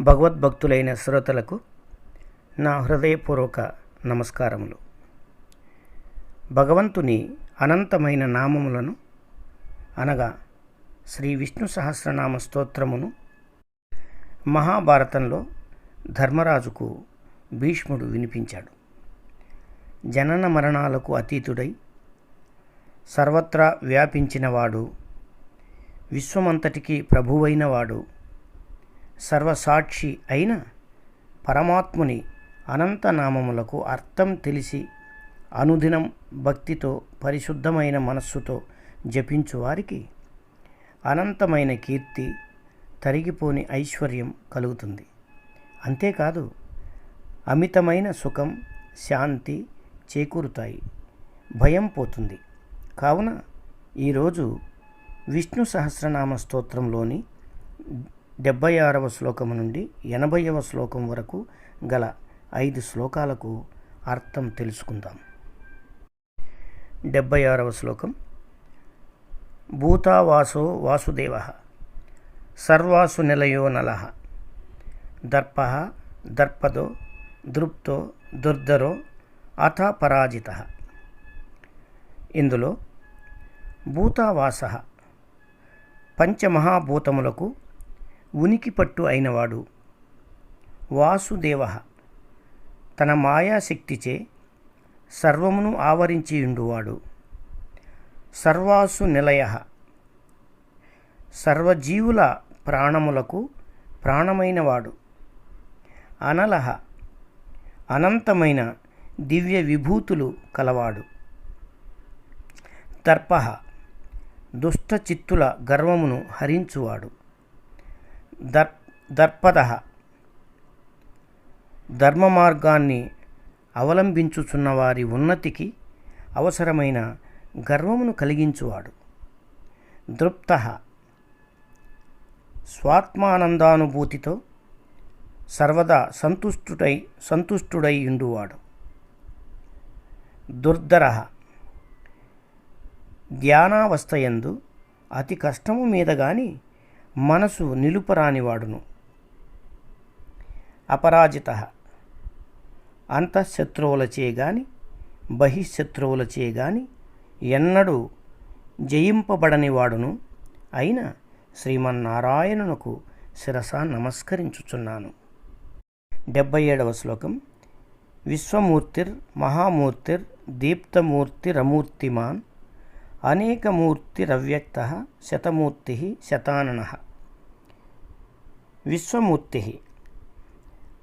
భగవద్భక్తులైన శ్రోతలకు నా హృదయపూర్వక నమస్కారములు. భగవంతుని అనంతమైన నామములను అనగా శ్రీ విష్ణు సహస్రనామ స్తోత్రమును మహాభారతంలో ధర్మరాజుకు భీష్ముడు వినిపించాడు. జనన మరణాలకు అతీతుడై సర్వత్రా వ్యాపించినవాడు విశ్వమంతటికి ప్రభువైనవాడు వాడు సర్వసాక్షి అయిన పరమాత్ముని అనంత నామములకు అర్థం తెలిసి అనుదినం భక్తితో పరిశుద్ధమైన మనస్సుతో జపించు వారికి అనంతమైన కీర్తి తరిగిపోని ఐశ్వర్యం కలుగుతుంది. అంతేకాదు అమితమైన సుఖం శాంతి చేకూరుతాయి. భయం పోతుంది. కావున ఈరోజు విష్ణు సహస్రనామ స్తోత్రంలోని డెబ్బై ఆరవ శ్లోకము నుండి ఎనభైవ శ్లోకం వరకు గల ఐదు శ్లోకాలకు అర్థం తెలుసుకుందాం. డెబ్బై ఆరవ శ్లోకం. భూతావాసో వాసుదేవ సర్వాసు నిలయో నల దర్ప దర్పదో దృప్తో దుర్ధరో అథ పరాజిత ఇందులో భూతావాస పంచమహాభూతములకు ఉనికి పట్టు అయినవాడు. వాసుదేవ. తన మాయాశక్తిచే సర్వమును ఆవరించి ఉండువాడు సర్వాసు నిలయ. సర్వజీవుల ప్రాణములకు ప్రాణమైనవాడు. అనలహ అనంతమైన దివ్య విభూతులు కలవాడు. దర్ప దుష్ట చిత్తుల గర్వమును హరించువాడు. దర్ దర్పద ధర్మ మార్గాన్ని అవలంబించుచున్న వారి ఉన్నతికి అవసరమైన గర్వమును కలిగించువాడు. దృప్త. స్వాత్మానందానుభూతితో సర్వదా సంతుష్టుడై సంతుష్టుడై ఉండువాడు. దుర్ధర. ధ్యానావస్థయందు అతి కష్టము మీద కానీ మనసు నిలుపరానివాడును. అపరాజిత. అంతఃశత్రువులచే గాని బహిశత్రువులచే గాని ఎన్నడూ జయింపబడనివాడును అయిన శ్రీమన్నారాయణునకు శిరస నమస్కరించుచున్నాను. డెబ్బై ఏడవ శ్లోకం. విశ్వమూర్తిర్ మహామూర్తిర్ దీప్తమూర్తిరమూర్తిమాన్ అనేకమూర్తిరవ్యక్త శతమూర్తి శతానన. విశ్వమూర్తి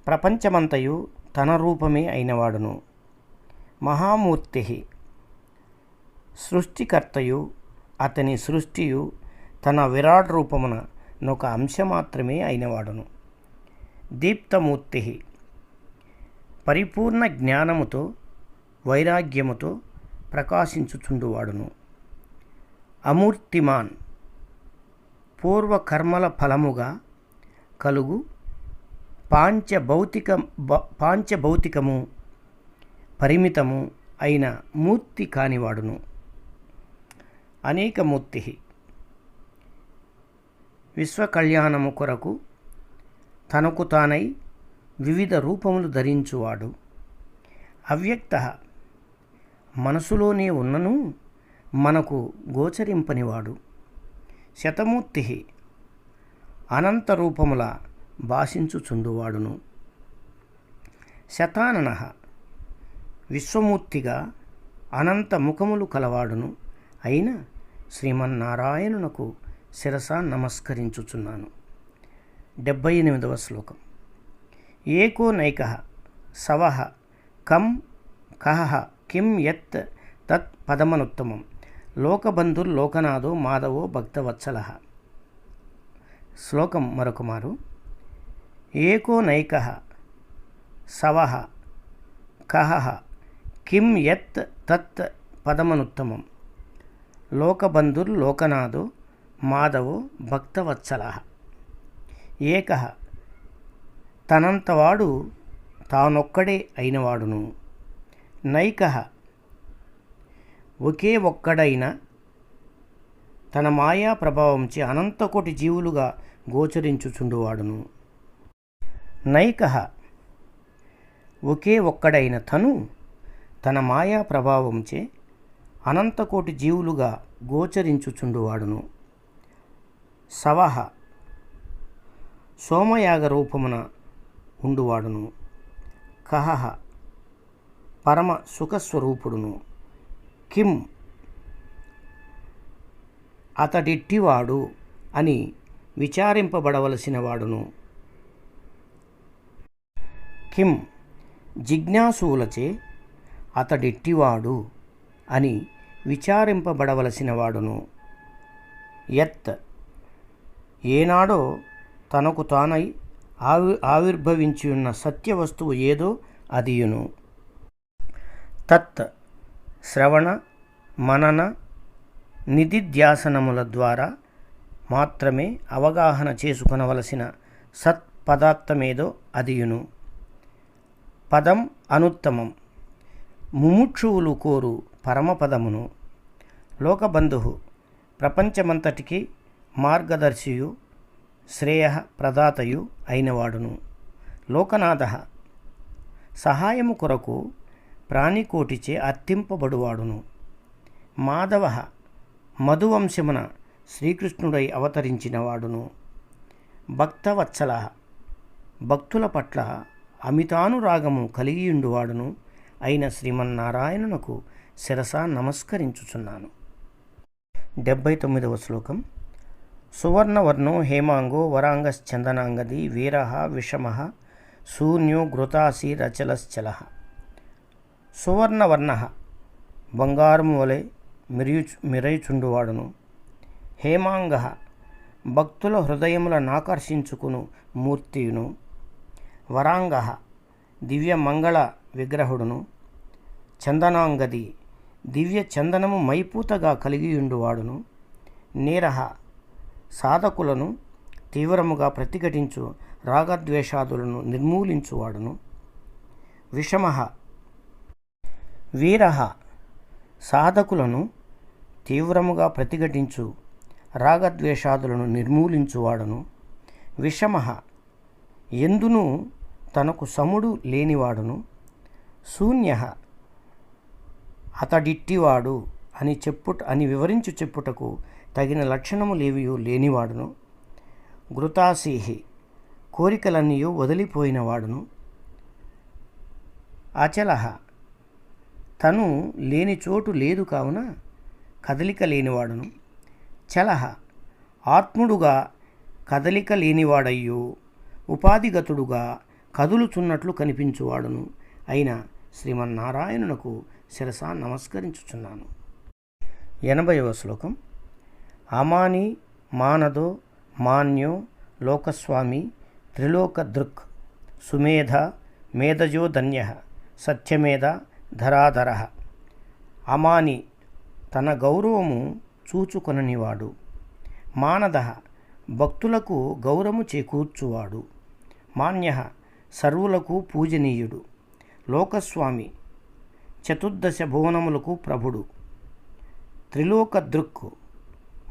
ప్రపంచమంతయు తన రూపమే అయినవాడును. మహామూర్తి సృష్టికర్తయు అతని సృష్టియు తన విరాట్ రూపమున నొక అంశ మాత్రమే అయినవాడును. దీప్తమూర్తి పరిపూర్ణ జ్ఞానముతో వైరాగ్యముతో ప్రకాశించుచుండువాడును. అమూర్తిమాన్. పూర్వకర్మల ఫలముగా కలుగు పాంచభౌతిక పాంచభౌతికము పరిమితము అయిన మూర్తి కానివాడును. అనేక మూర్తి. విశ్వకళ్యాణము కొరకు తనకు తానై వివిధ రూపములు ధరించువాడు. అవ్యక్త మనసులోనే ఉన్నను మనకు గోచరింపనివాడు. శతమూర్తి అనంత రూపముల భాషించుచుండువాడును. శతానన విశ్వమూర్తిగా అనంత ముఖములు కలవాడును. అయిన శ్రీమన్నారాయణునకు శిరస నమస్కరించుచున్నాను. డెబ్బై ఎనిమిదవ శ్లోకం. ఏకో నైక సవ కం కహ కిం యత్ తత్ పదమనుత్తమం. లోకబంధుర్ లోకనాథో మాధవో భక్తవత్సల. శ్లోకం మరొకమారు. ఏకో నైక. సవ. కహ. కిం యత్ తత్ పదమనుత్తమం. లోకబంధుర్లోకనాథో మాధవో భక్తవత్సల. ఏక. తనంతవాడు తానొక్కడే అయినవాడును. నైక. ఒకే ఒక్కడైన తన మాయా ప్రభావంచే అనంతకోటి జీవులుగా గోచరించుచుండువాడును. నైక ఒకే ఒక్కడైన తను తన మాయా ప్రభావంచే అనంతకోటి జీవులుగా గోచరించుచుండువాడును. సవహ సోమయాగ రూపమున ఉండువాడును. కహహ పరమ సుఖస్వరూపుడును. కిమ్ అతడిట్టివాడు అని విచారింపబడవలసిన వాడును కిం జిజ్ఞాసువులచే అతడిట్టివాడు అని విచారింపబడవలసిన వాడును యత్ ఏనాడో తనకు తానై ఆవి ఆవిర్భవించి ఉన్న సత్య వస్తువు ఏదో అదియును. తత్ శ్రవణ మనన నిధిధ్యాసనముల ద్వారా మాత్రమే అవగాహన చేసుకొనవలసిన సత్పదార్థమేదో అదియును. పదం అనుత్తమం. ముముక్షువులు కోరు పరమపదమును. లోకబంధు ప్రపంచమంతటికి మార్గదర్శియు శ్రేయ ప్రదాతయు అయినవాడును. లోకనాథ సహాయము కొరకు ప్రాణికోటిచే అర్థింపబడువాడును మాధవ మధువంశమున శ్రీకృష్ణుడై అవతరించిన వాడును భక్తవత్సల భక్తుల పట్ల అమితానురాగము కలిగియుండువాడును అయిన శ్రీమన్నారాయణునకు శిరస నమస్కరించుచున్నాను. డెబ్బై తొమ్మిదవ శ్లోకం. సువర్ణవర్ణో హేమాంగో వరాంగశ్చందనాంగది వీర విషమ శూన్యో ఘృతాసి రచలశ్చల సువర్ణవర్ణ బంగారము వలె మిరియు మిరయుచుండువాడును. హేమాంగ భక్తుల హృదయములను ఆకర్షించుకును మూర్తియును. వరాంగ దివ్య మంగళ విగ్రహుడును. చందనాంగది దివ్య చందనము మైపూతగా కలిగియుండువాడును. నీరహ సాధకులను తీవ్రముగా ప్రతిఘటించు రాగద్వేషాదులను నిర్మూలించువాడును. విషమ వీరహ సాధకులను తీవ్రముగా ప్రతిఘటించు రాగద్వేషాదులను నిర్మూలించువాడను విషమ ఎందును తనకు సముడు లేనివాడును. శూన్య అతడిట్టివాడు అని చెప్పుట అని వివరించు చెప్పుటకు తగిన లక్షణము లేవియో లేనివాడును. ఘృతాసీహి కోరికలన్నీ వదిలిపోయినవాడును. అచలహ తను లేని చోటు లేదు కావున కదలిక లేనివాడును. చలహ ఆత్ముడుగా కదలిక లేనివాడయ్యో ఉపాధిగతుడుగా కదులుచున్నట్లు కనిపించువాడును అయిన శ్రీమన్నారాయణునకు శిరస నమస్కరించుచున్నాను. ఎనభైవ శ్లోకం. అమాని మానదో మాన్యో లోకస్వామి త్రిలోక దృక్ సుమేధ మేధజో ధన్య సత్యమేధ ధరాధర. అమాని తన గౌరవము చూచుకొననివాడు. మానద భక్తులకు గౌరవము చేకూర్చువాడు. మాన్య సర్వులకు పూజనీయుడు. లోకస్వామి చతుర్దశ భువనములకు ప్రభుడు. త్రిలోక దృక్కు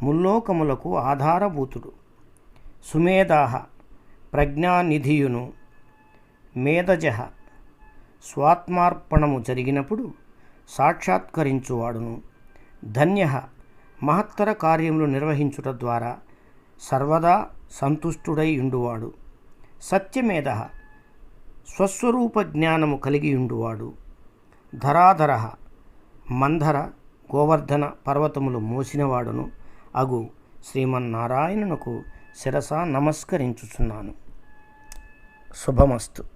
ముల్లోకములకు ఆధారభూతుడు. సుమేధాహ ప్రజ్ఞానిధియును. మేధజ స్వాత్మార్పణము జరిగినప్పుడు సాక్షాత్కరించువాడును. ధన్య. మహత్తర కార్యములు నిర్వహించుట ద్వారా సర్వదా సంతుష్టుడై ఉండువాడు. సత్యమేధ. స్వస్వరూప జ్ఞానము కలిగి ఉండువాడు. ధరాధర. మంధర గోవర్ధన పర్వతములు మోసినవాడును. అగు శ్రీమన్నారాయణునకు శిరస నమస్కరించుచున్నాను. శుభమస్తు.